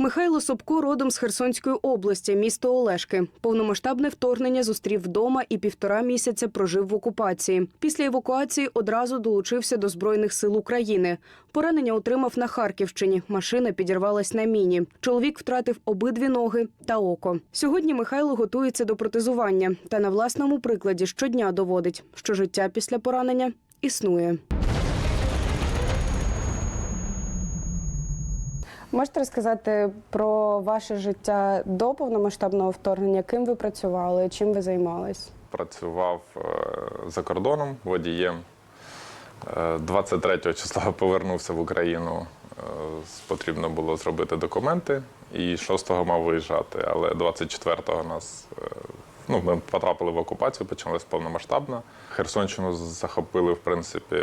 Михайло Собко родом з Херсонської області, місто Олешки. Повномасштабне вторгнення зустрів вдома і півтора місяця прожив в окупації. Після евакуації одразу долучився до збройних сил України. Поранення отримав на Харківщині. Машина підірвалась на міні. Чоловік втратив обидві ноги та око. Сьогодні Михайло готується до протезування та на власному прикладі щодня доводить, що життя після поранення існує. Можете розказати про ваше життя до повномасштабного вторгнення? Ким ви працювали? Чим ви займались? Працював е, за кордоном водієм. Е, 23 числа повернувся в Україну. Е, Потрібно було зробити документи, і 6-го мав виїжджати. Але 24-го нас е, ну, ми потрапили в окупацію, почалась повномасштабна. Херсонщину захопили, в принципі,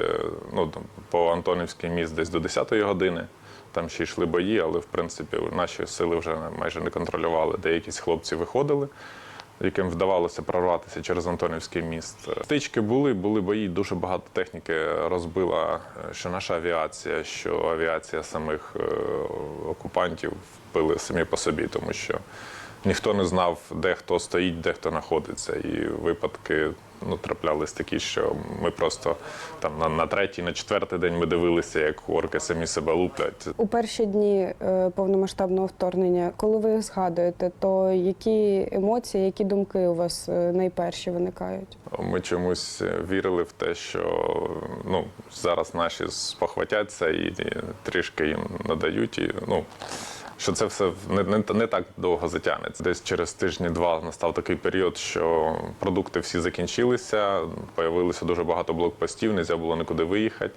ну, по Антонівський міст десь до 10-ї години. Там ще йшли бої, але в принципі наші сили вже майже не контролювали. Деякі хлопці виходили, яким вдавалося прорватися через Антонівський міст. Стички були, були бої. Дуже багато техніки розбила, е, що наша авіація, що авіація самих е, окупантів вбили самі по собі, тому що ніхто не знав, де хто стоїть, де хто знаходиться. І випадки ну, траплялись такі, що ми просто там на, на третій, на четвертий день ми дивилися, як орки самі себе луплять. У перші дні е, повномасштабного вторгнення, коли ви їх згадуєте, то які емоції, які думки у вас е, найперші виникають? Ми чомусь вірили в те, що ну, зараз наші спохватяться і трішки їм надають. І, ну, що це все не, не, не так довго затягнеться. Десь через тижні-два настав такий період, що продукти всі закінчилися, появилося дуже багато блокпостів, не можна було нікуди виїхати.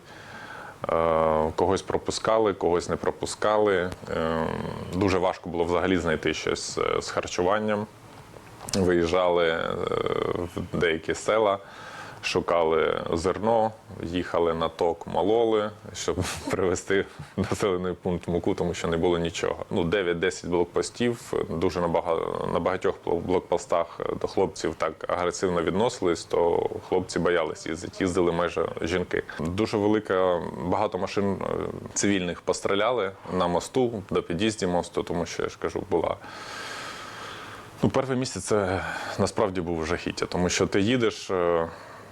Е, Когось пропускали, когось не пропускали. Е, Дуже важко було взагалі знайти щось е, з харчуванням. Виїжджали в деякі села, шукали зерно, їхали на ток, мололи, щоб привезти населений пункт муку, тому що не було нічого. Ну, 9-10 блокпостів. Дуже на бага- на багатьох блокпостах до хлопців так агресивно відносились, то хлопці боялись їздити. Їздили майже жінки. Дуже велика, багато машин е, цивільних постріляли на мосту, до під'їзді мосту, тому що я ж кажу, була. Ну, перший місяць це насправді був жахіття, тому що ти їдеш, е,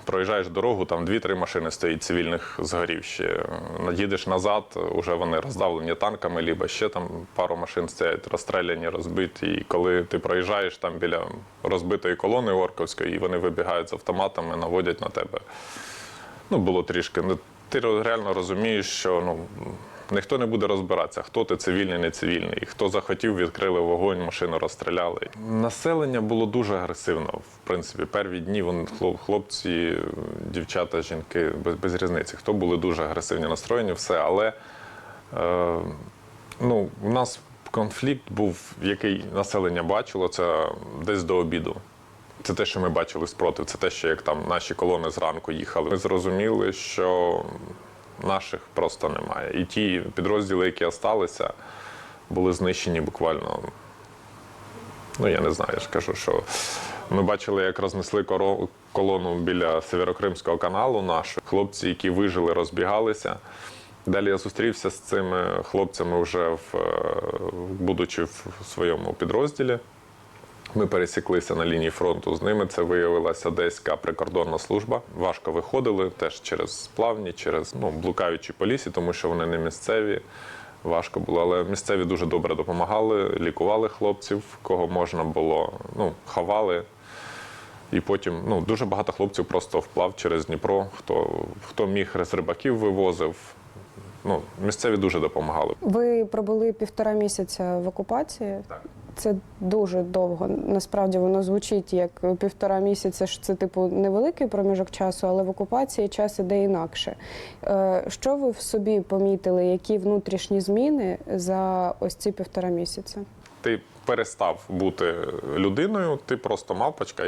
проїжджаєш дорогу, там дві-три машини стоїть цивільних згорів ще. Їдеш назад, вже вони роздавлені танками, либо ще там пару машин стоять розстріляні, розбиті. І коли ти проїжджаєш там біля розбитої колони Орковської, і вони вибігають з автоматами, наводять на тебе. Ну, було трішки. Ну, Ти реально розумієш, що ну, ніхто не буде розбиратися, хто ти цивільний, не цивільний. Хто захотів, відкрили вогонь, машину розстріляли. Населення було дуже агресивно. В принципі, перві дні вони, хлоп- хлопці, дівчата, жінки, без, без різниці. Хто були дуже агресивні настроєні, все. Але е, ну, у нас конфлікт був, який населення бачило, це десь до обіду. Це те, що ми бачили спротив, це те, що як там наші колони зранку їхали. Ми зрозуміли, що наших просто немає. І ті підрозділи, які залишилися, були знищені буквально. Ну, я не знаю, я ж кажу, що ми бачили, як рознесли колону біля Северокримського каналу нашу. Хлопці, які вижили, розбігалися. Далі я зустрівся з цими хлопцями вже в, е, будучи в своєму підрозділі. Ми пересіклися на лінії фронту з ними. Це виявилася Одеська прикордонна служба. Важко виходили теж через плавні, через ну, блукаючі по лісі, тому що вони не місцеві. Важко було, але місцеві дуже добре допомагали, лікували хлопців, кого можна було, ну, ховали. І потім ну, дуже багато хлопців просто вплав через Дніпро. Хто, хто міг з рибаків вивозив. Ну, місцеві дуже допомагали. Ви пробули півтора місяця в окупації. Так. Це дуже довго. Насправді воно звучить як півтора місяця. що Це типу невеликий проміжок часу, але в окупації час іде інакше. Е, Що ви в собі помітили? Які внутрішні зміни за ось ці півтора місяця? ти перестав бути людиною, ти просто мавпочка,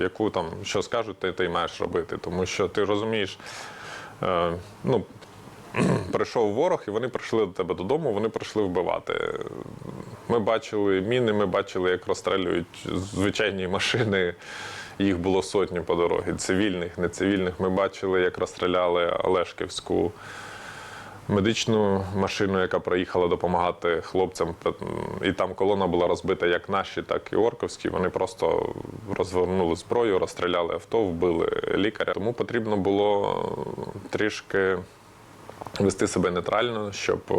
яку там що скажуть, ти, ти маєш робити. Тому що ти розумієш, е, ну, прийшов ворог, і вони прийшли до тебе додому, вони прийшли вбивати. Ми бачили міни, ми бачили, як розстрілюють звичайні машини. Їх було сотні по дорозі, цивільних, нецивільних. Ми бачили, як розстріляли Олешківську медичну машину, яка проїхала допомагати хлопцям. І там колона була розбита як наші, так і орковські. Вони просто розвернули зброю, розстріляли авто, вбили лікаря. Тому потрібно було трішки вести себе нейтрально, щоб е,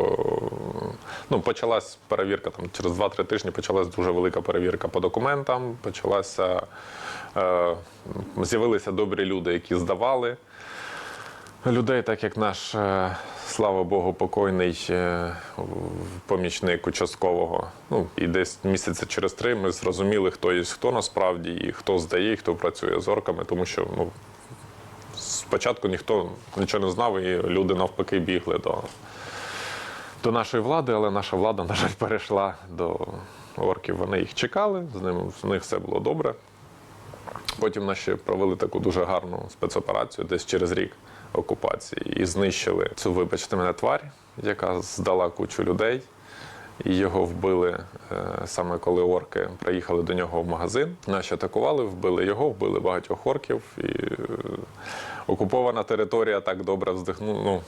ну, почалась перевірка там через 2-3 тижні. Почалась дуже велика перевірка по документам. Почалася е, з'явилися добрі люди, які здавали людей, так як наш, е, слава Богу, покойний е, помічник участкового. Ну і десь місяця через три ми зрозуміли, хто є хто насправді, і хто здає, і хто працює з орками, тому що ну. Спочатку ніхто нічого не знав, і люди навпаки бігли до, до нашої влади, але наша влада, на жаль, перейшла до орків. Вони їх чекали, з ними з них все було добре. Потім наші провели таку дуже гарну спецоперацію десь через рік окупації і знищили цю, вибачте мене, тварь, яка здала кучу людей. Його вбили е, саме коли орки приїхали до нього в магазин. Наші атакували, вбили його, вбили багатьох орків. І е, окупована територія так добре вздихнула. Ну,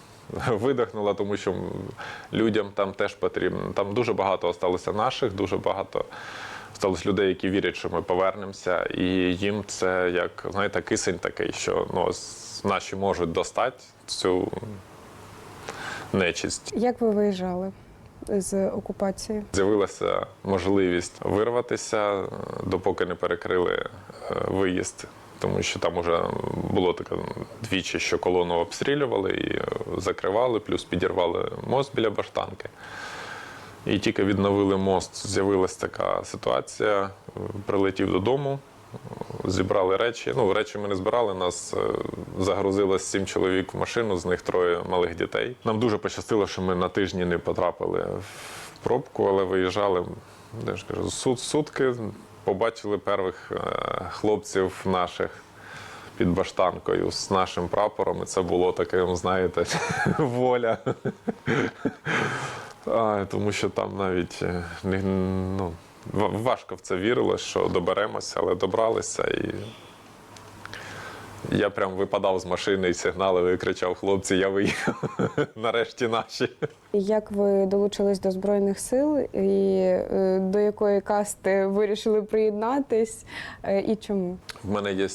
видихнула, тому що людям там теж потрібно. Там дуже багато осталося наших, дуже багато сталося людей, які вірять, що ми повернемося, і їм це як знаєте, кисень такий, що ну наші можуть достати цю нечисть. Як ви виїжджали з окупації? З'явилася можливість вирватися, е, допоки не перекрили е, виїзд. Тому що там вже було таке двічі, що колону обстрілювали і е, закривали, плюс підірвали мост біля баштанки. І тільки відновили мост, з'явилася така ситуація. Прилетів додому, зібрали речі. Ну, речі ми не збирали, нас е, загрузило сім чоловік в машину, з них троє малих дітей. Нам дуже пощастило, що ми на тижні не потрапили в пробку, але виїжджали я ж кажу, сут, сутки. Побачили перших е, хлопців наших під баштанкою з нашим прапором. І це було таке, знаєте, воля. А, тому що там навіть е, ну, важко в це вірилось, що доберемося, але добралися. І я прям випадав з машини і сигналив і кричав: хлопці, я виїхав. Нарешті наші. Як ви долучились до збройних сил і е, до якої касти вирішили приєднатись, е, і чому? В мене є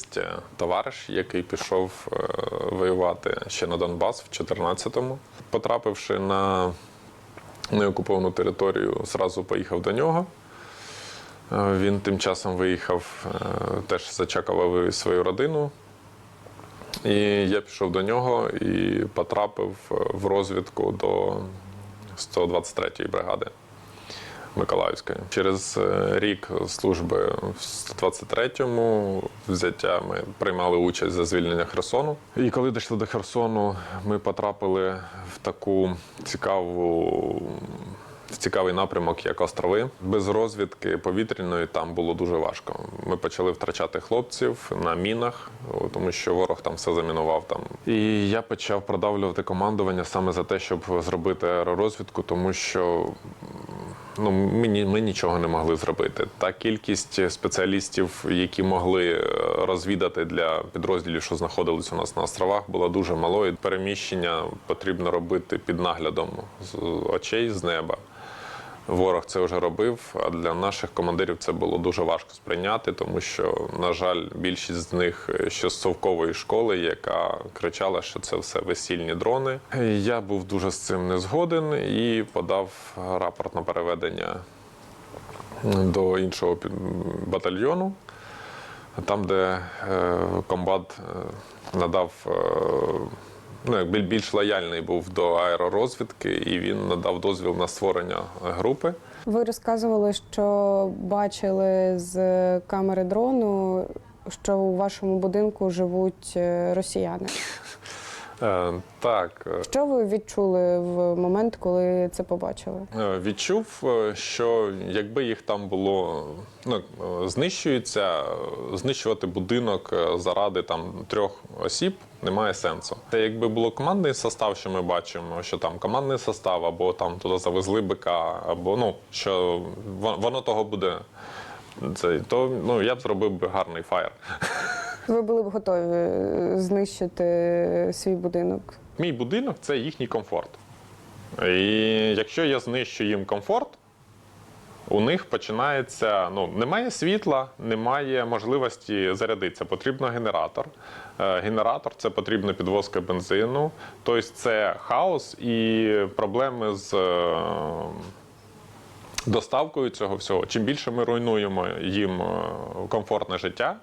товариш, який пішов е, воювати ще на Донбас в 14-му. Потрапивши на неокуповану територію, зразу поїхав до нього. Е, Він тим часом виїхав, е, теж зачекав свою родину. І я пішов до нього і потрапив е, в розвідку до 123-ї бригади. Миколаївської. Через рік служби в 23-му взяття ми приймали участь за звільнення Херсону. І коли дійшли до Херсону, ми потрапили в таку цікаву. Цікавий напрямок, як острови. Без розвідки повітряної там було дуже важко. Ми почали втрачати хлопців на мінах, тому що ворог там все замінував там. І я почав продавлювати командування саме за те, щоб зробити аеророзвідку, тому що ну, ми, ми нічого не могли зробити. Та кількість спеціалістів, які могли е, розвідати для підрозділів, що знаходились у нас на островах, була дуже малою. Переміщення потрібно робити під наглядом з очей з неба. Ворог це вже робив, а для наших командирів це було дуже важко сприйняти, тому що, на жаль, більшість з них ще з совкової школи, яка кричала, що це все весільні дрони. Я був дуже з цим не згоден і подав рапорт на переведення до іншого батальйону, там, де е, комбат е, надав. Ну, якби більш лояльний був до аеророзвідки, і він надав дозвіл на створення групи. Ви розказували, що бачили з камери дрону, що у вашому будинку живуть е, росіяни. Е, так, е, Що ви відчули в момент, коли це побачили? Е, Відчув, що якби їх там було ну, знищується, знищувати будинок заради там трьох осіб немає сенсу. Це якби було командний состав, що ми бачимо, що там командний состав, або там туди завезли бика, або ну що во- воно того буде. Це то ну я б зробив би гарний фаєр. Ви були б готові е, знищити свій будинок? Мій будинок це їхній комфорт. І якщо я знищу їм комфорт, у них починається, ну, немає світла, немає можливості зарядитися. Потрібно генератор. Е, Генератор це потрібна підвозка бензину. Тобто це хаос і проблеми з е, доставкою цього всього. Чим більше ми руйнуємо їм комфортне життя,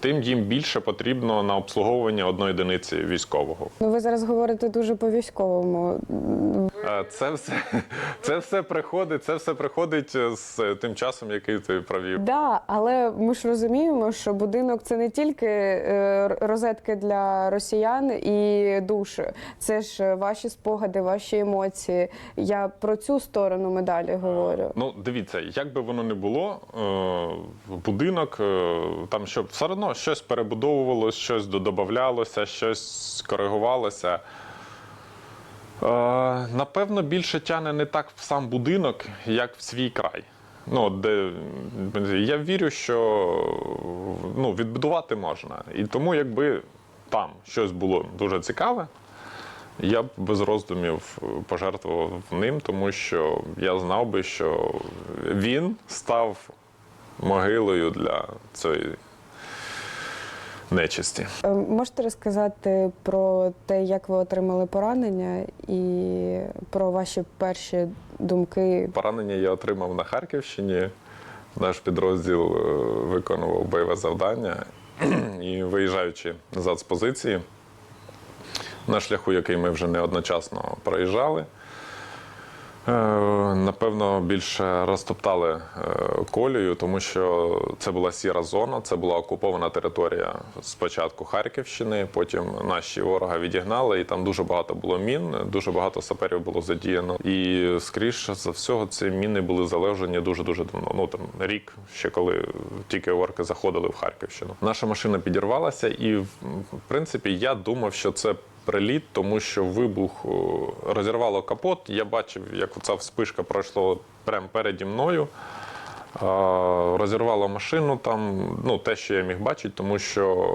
тим їм більше потрібно на обслуговування одної одиниці військового. Ну, ви зараз говорите дуже по військовому. Е, Це все, це все приходить, це все приходить з тим часом, який ти провів. Да, але ми ж розуміємо, що будинок це не тільки е, розетки для росіян і душ, це ж ваші спогади, ваші емоції. Я про цю сторону медалі говорю. Ну, дивіться, як би воно не було, е, будинок е, там що все одно щось перебудовувалося, щось додавалося, щось коригувалося. Е, Напевно, більше тяне не так в сам будинок, як в свій край. Ну, де я вірю, що ну, відбудувати можна. І тому, якби там щось було дуже цікаве, я б без роздумів пожертвував ним, тому що я знав би, що він став могилою для цієї нечисті. Е, Можете розказати про те, як ви отримали поранення, і про ваші перші думки? Поранення я отримав на Харківщині. Наш підрозділ е, виконував бойове завдання і виїжджаючи назад з позиції, на шляху, який ми вже неодночасно проїжджали, напевно, більше розтоптали е, колію, тому що це була сіра зона, це була окупована територія спочатку Харківщини, потім наші ворога відігнали, і там дуже багато було мін, дуже багато саперів було задіяно. І скоріше за всього, ці міни були залежені дуже дуже давно. Ну там рік, ще коли тільки орки заходили в Харківщину. Наша машина підірвалася, і в принципі я думав, що це приліт, тому що вибух розірвало капот. Я бачив, як оця вспишка пройшла прямо переді мною. Розірвало машину там, ну те, що я міг бачити, тому що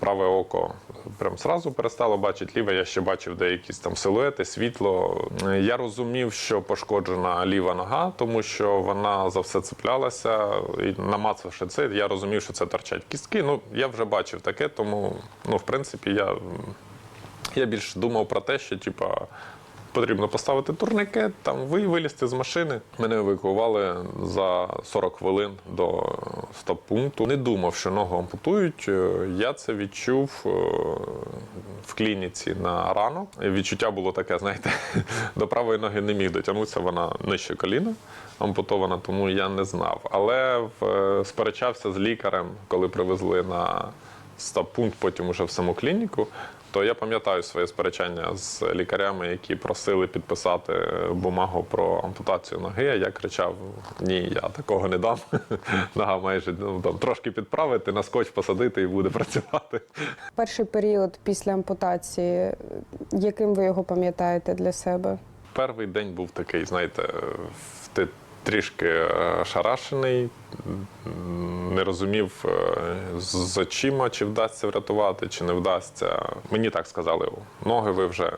праве око прям сразу перестало бачити, ліве я ще бачив деякі там силуети, світло. Я розумів, що пошкоджена ліва нога, тому що вона за все цеплялася. І намацавши це, я розумів, що це торчать кістки. Ну, я вже бачив таке, тому ну, в принципі, я, я більше думав про те, що типа. Потрібно поставити турникет, там ви вилізти з машини. Мене евакуювали за 40 хвилин до стоп-пункту. Не думав, що ногу ампутують. Е, Я це відчув е, в клініці на ранок. Відчуття було таке, знаєте, до правої ноги не міг дотягнутися, вона нижче коліна ампутована, тому я не знав. Але в- сперечався з лікарем, коли привезли на стоп-пункт, потім уже в саму клініку. То я пам'ятаю своє сперечання з лікарями, які просили підписати бумагу про ампутацію ноги. Я кричав: ні, я такого не дам. Нога майже ну, там, трошки підправити, на скотч посадити і буде працювати. Перший період після ампутації, яким ви його пам'ятаєте для себе? Перший день був такий, знаєте, ти трішки е, шарашений, не розумів е, з з очима, чи вдасться врятувати, чи не вдасться. Мені так сказали: ноги ви вже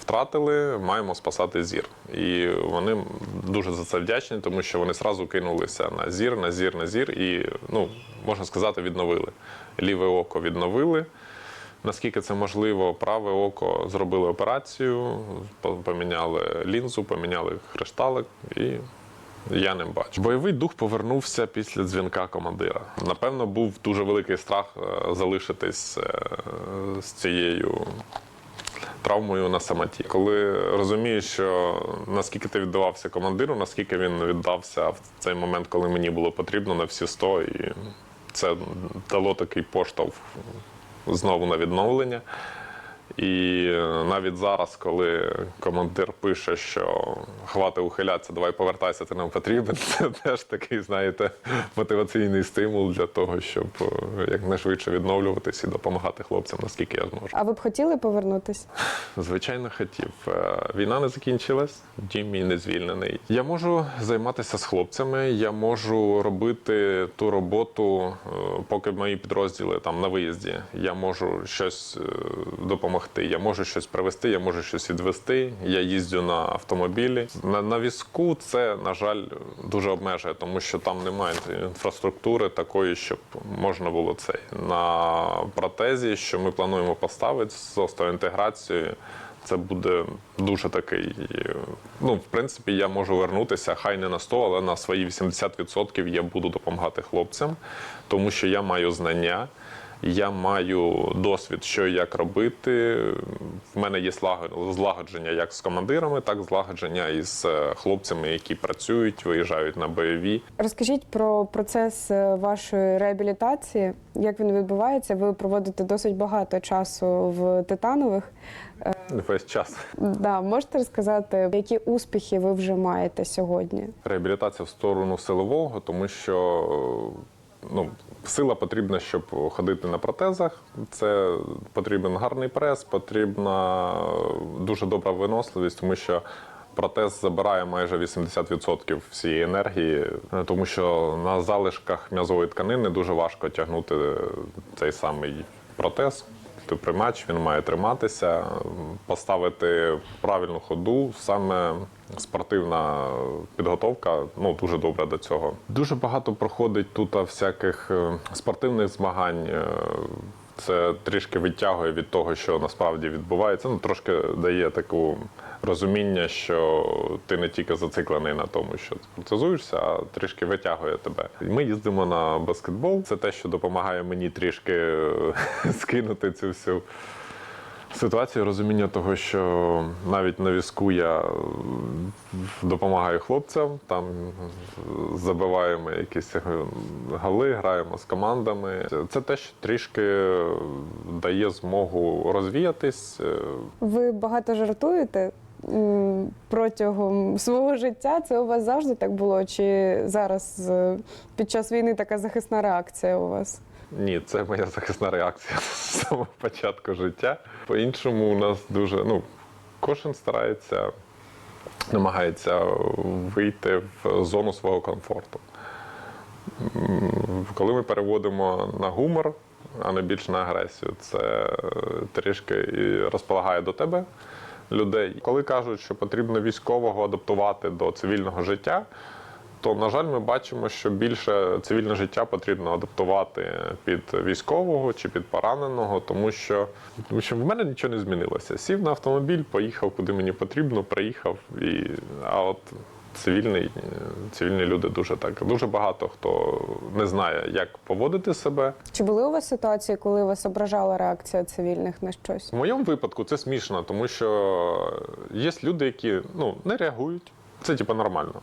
втратили, маємо спасати зір. І вони дуже за це вдячні, тому що вони сразу кинулися на зір, на зір, на зір, і ну можна сказати, відновили. Ліве око відновили. Наскільки це можливо, праве око зробили операцію, поміняли лінзу, поміняли хрешталик і я не бачу. Бойовий дух повернувся після дзвінка командира. Напевно, був дуже великий страх е, залишитись е, з цією травмою на самоті. Коли розумієш, що наскільки ти віддавався командиру, наскільки він віддався в цей момент, коли мені було потрібно на всі 100, і це дало такий поштовх знову на відновлення. І е, навіть зараз, коли командир пише, що хвати ухилятися, давай повертайся, ти нам потрібен, це теж такий, знаєте, мотиваційний стимул для того, щоб е, якнайшвидше відновлюватись і допомагати хлопцям, наскільки я зможу. А ви б хотіли повернутись? Звичайно, хотів. Е, Війна не закінчилась, дім мій не звільнений. Я можу займатися з хлопцями, я можу робити ту роботу, поки мої підрозділи там на виїзді. Я можу щось е, допомогти. Я можу щось привезти, я можу щось відвести. Я їздю на автомобілі. На, на візку це, на жаль, дуже обмежує, тому що там немає інфраструктури такої, щоб можна було це. На протезі, що ми плануємо поставити з остеоінтеграцією, це буде дуже такий. Ну, в принципі, я можу вернутися, хай не на 100, але на свої 80% я буду допомагати хлопцям, тому що я маю знання. Я маю досвід, що і як робити. В мене є злагод- злагодження як з командирами, так і злагодження із е, хлопцями, які працюють, виїжджають на бойові. Розкажіть про процес е, вашої реабілітації, як він відбувається. Ви проводите досить багато часу в титанових. Весь час Да, можете розказати, які успіхи ви вже маєте сьогодні? реабілітація в сторону силового, тому що е, ну, сила потрібна, щоб ходити на протезах. Це потрібен гарний прес, потрібна е, дуже добра виносливість, тому що. Протез забирає майже 80% всієї енергії, е, тому що на залишках м'язової тканини дуже важко тягнути цей самий протез. Ти приймач, він має триматися, поставити правильну ходу. Саме спортивна підготовка ну, дуже добра до цього. Дуже багато проходить тут всяких е, спортивних змагань. е, Це трішки витягує від того, що насправді відбувається. Ну, трошки дає таку розуміння, що ти не тільки зациклений на тому, що ти а трішки витягує тебе. Ми їздимо на баскетбол. Це те, що допомагає мені трішки е, скинути цю всю ситуацію, розуміння того, що навіть на візку я е, допомагаю хлопцям, там забиваємо якісь е, голи, граємо з командами. Це те, що трішки дає змогу розвіятись. Ви багато жартуєте протягом свого життя. Це у вас завжди так було? Чи зараз е, під час війни така захисна реакція у вас? Ні, це моя захисна реакція з самого початку життя. По-іншому у нас дуже, ну, кожен старається, намагається вийти в зону свого комфорту. Коли ми переводимо на гумор, а не більш на агресію, це трішки і розполагає до тебе людей. Коли кажуть, що потрібно військового адаптувати до цивільного життя, то, на жаль, ми бачимо, що більше цивільне життя потрібно адаптувати під військового чи під пораненого, тому що, тому що в мене нічого не змінилося. Сів на автомобіль, поїхав куди мені потрібно, приїхав. І, а от цивільний, цивільні люди дуже так. Дуже багато хто не знає, як поводити себе. Чи були у вас ситуації, коли вас ображала реакція цивільних на щось? В моєму випадку це смішно, тому що є люди, які ну, не реагують. Це типу нормально.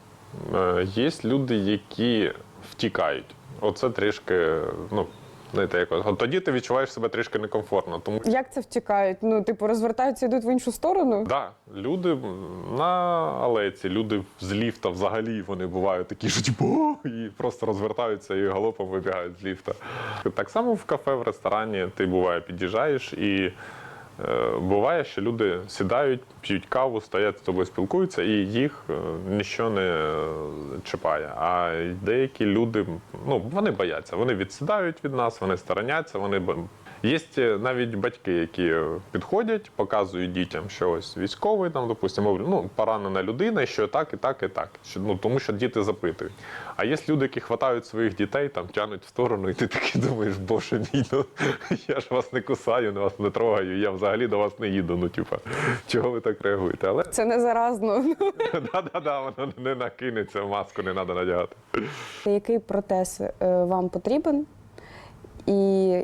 Е, Є люди, які втікають. Оце трішки, ну, знаєте, як От тоді ти відчуваєш себе трішки некомфортно. Тому Як це втікають? Ну, типу, розвертаються і йдуть в іншу сторону? Да, люди на алеці, люди з ліфта взагалі вони бувають такі, що типу, «О!» і просто розвертаються і галопом вибігають з ліфта. Так само в кафе, в ресторані ти буває, під'їжджаєш і. Е, Буває, що люди сідають, п'ють каву, стоять з тобою, спілкуються, і їх е, нічого не е, чіпає. А деякі люди, ну вони бояться, вони відсідають від нас, вони стороняться, вони Є е, навіть батьки, які підходять, показують дітям, що ось військовий, там, допустимо, ну, поранена людина, що так, і так, і так. Що, ну, тому що діти запитують. А є люди, які хватають своїх дітей, там тянуть в сторону, і ти такий думаєш, боже мій, ну я ж вас не кусаю, не вас не трогаю, я взагалі до вас не їду. Ну, типа, чого ви так реагуєте? Але Це не заразно. да-да-да, воно не накинеться, маску не треба надягати. Який протез е, вам потрібен? І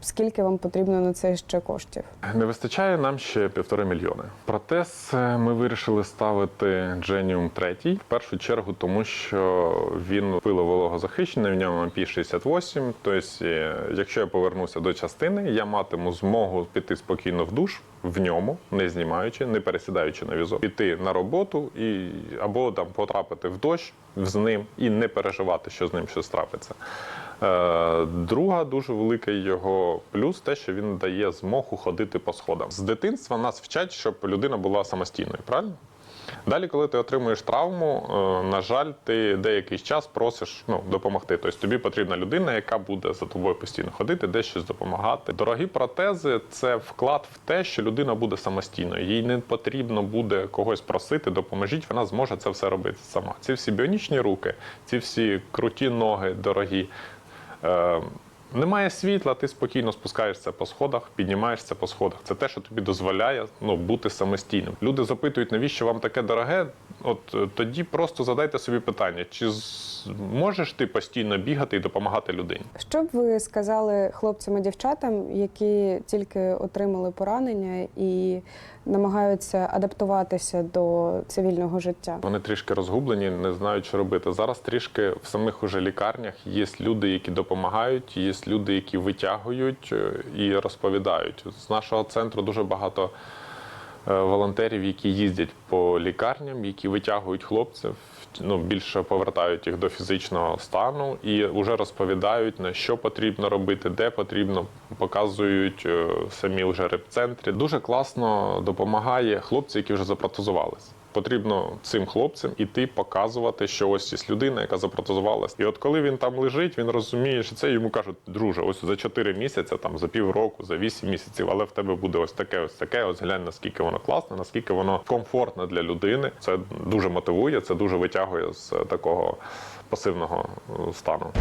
скільки вам потрібно на це ще коштів? Не вистачає нам ще півтори мільйони. Протез е, ми вирішили ставити Genium 3, в першу чергу, тому що він пиловологозахищений, в ньому IP68. Тобто, е, якщо я повернуся до частини, я матиму змогу піти спокійно в душ в ньому, не знімаючи, не пересідаючи на візок, піти на роботу і або там потрапити в дощ з ним і не переживати, що з ним щось трапиться. Е, Друга дуже великий його плюс те, що він дає змогу ходити по сходам. З дитинства нас вчать, щоб людина була самостійною, правильно? Далі, коли ти отримуєш травму, е, на жаль, ти деякий час просиш ну, допомогти. Тобто тобі потрібна людина, яка буде за тобою постійно ходити, десь щось допомагати. Дорогі протези це вклад в те, що людина буде самостійною. Їй не потрібно буде когось просити, допоможіть, вона зможе це все робити сама. Ці всі біонічні руки, ці всі круті ноги, дорогі. Е, немає світла, ти спокійно спускаєшся по сходах, піднімаєшся по сходах. Це те, що тобі дозволяє ну, бути самостійним. Люди запитують, навіщо вам таке дороге? От е, тоді просто задайте собі питання: чи можеш ти постійно бігати і допомагати людині? Що б ви сказали хлопцям і дівчатам, які тільки отримали поранення і намагаються адаптуватися до цивільного життя? Вони трішки розгублені, не знають, що робити. Зараз трішки в самих уже лікарнях є люди, які допомагають, є люди, які витягують е, і розповідають. З нашого центру дуже багато е, волонтерів, які їздять по лікарням, які витягують хлопців, ну більше повертають їх до фізичного стану і вже розповідають на що потрібно робити, де потрібно, показують е, самі вже реп-центри. Дуже класно допомагає хлопці, які вже запротезувались. Потрібно цим хлопцям іти показувати, що ось є людина, яка запротезувалась. І от коли він там лежить, він розуміє, що це йому кажуть, друже, ось за 4 місяці, там за півроку, за 8 місяців, але в тебе буде ось таке, ось таке. Ось глянь, наскільки воно класне, наскільки воно комфортне для людини. Це дуже мотивує, це дуже витягує з такого пасивного стану.